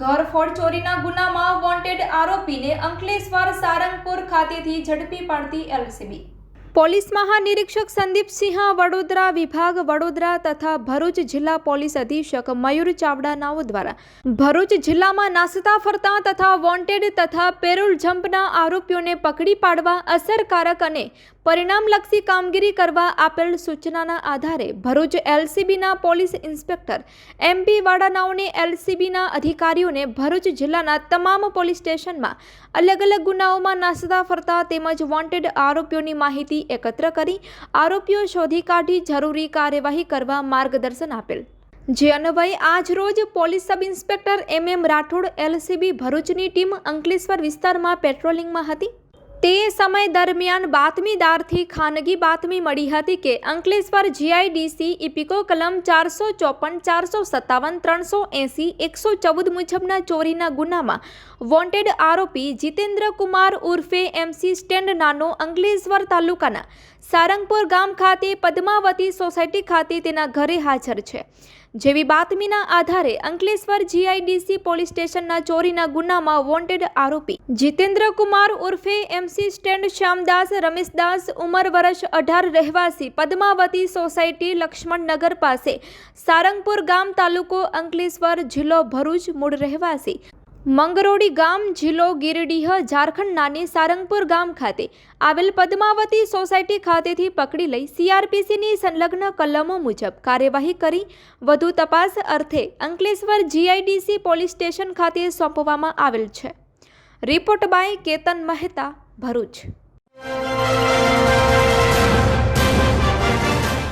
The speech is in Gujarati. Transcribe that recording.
રોડ ચોરીના ગુનામાં વોન્ટેડ આરોપીને અંકલેશ્વર સારંગપુર ખાતેથી ઝડપી પાડતી એલસીબી. પોલીસ મહાનિરીક્ષક સંદીપસિંહ વડોદરા વિભાગ, વડોદરા તથા ભરૂચ જિલ્લા પોલીસ અધિક્ષક મયુર ચાવડાનાઓ દ્વારા ભરૂચ જિલ્લામાં નાસતા, ફરતા તથા વોન્ટેડ તથા પેરોલ જમ્પના આરોપીઓને પકડી પાડવા અસરકારક અને પરિણામલક્ષી કામગીરી કરવા આપેલ સૂચનાના આધારે ભરૂચ એલસીબીના પોલીસ ઇન્સ્પેક્ટર એમપી વાડાનાઓને એલસીબીના અધિકારીઓને ભરૂચ જિલ્લાના તમામ પોલીસ સ્ટેશનમાં અલગ અલગ ગુનાઓમાં નાસતા, ફરતા તેમજ વોન્ટેડ આરોપીઓની માહિતી એકત્ર કરી આરોપીઓ શોધી કાઢી જરૂરી કાર્યવાહી કરવા માર્ગદર્શન આપેલ. જે અન્વયે આજ રોજ police sub inspector M M Rathod LCB ભરૂચની ટીમ અંકલેશ્વર વિસ્તારમાં પેટ્રોલિંગમાં હતી. તે સમય દરમિયાન બાતમીદારથી ખાનગી બાતમી મળી હતી કે અંકલેશ્વર જીઆઈડીસી ઇપિકો કલમ ચારસો ચોપન, ચારસો સત્તાવન, ત્રણસો એંસી, એકસો ચૌદ મુજબના ચોરીના ગુનામાં વોન્ટેડ આરોપી જીતેન્દ્ર કુમાર ઉર્ફે એમસી સ્ટેન્ડ નાનો અંકલેશ્વર તાલુકાના સારંગપુર ગામ ખાતે પદ્માવતી સોસાયટી ખાતે તેના ઘરે હાજર છે. જેવી બાતમીના આધારે અંકલેશ્વર જીઆઈડીસી પોલીસ સ્ટેશનના ચોરીના ગુનામાં વોન્ટેડ આરોપી જીતેન્દ્ર કુમાર ઉર્ફે એમસી સ્ટેન્ડ શ્યામદાસ, રમેશદાસ ઉંમર વર્ષ અઢાર રહેવાસી પદ્માવતી સોસાયટી લક્ષ્મણનગર પાસે સારંગપુર ગામ તાલુકો અંકલેશ્વર જિલ્લો ભરૂચ મૂળ રહેવાસી મંગરોડી ગામ જિલ્લો ગિરડીહ ઝારખંડ નાની સારંગપુર ગામ ખાતે આવેલ પદ્માવતી સોસાયટી ખાતેથી પકડી લઈ સીઆરપીસીની સંલગ્ન કલમો મુજબ કાર્યવાહી કરી વધુ તપાસ અર્થે અંકલેશ્વર જીઆઈડીસી પોલીસ સ્ટેશન ખાતે સોંપવામાં આવેલ છે. Report by Ketan Mehta, Bharuch.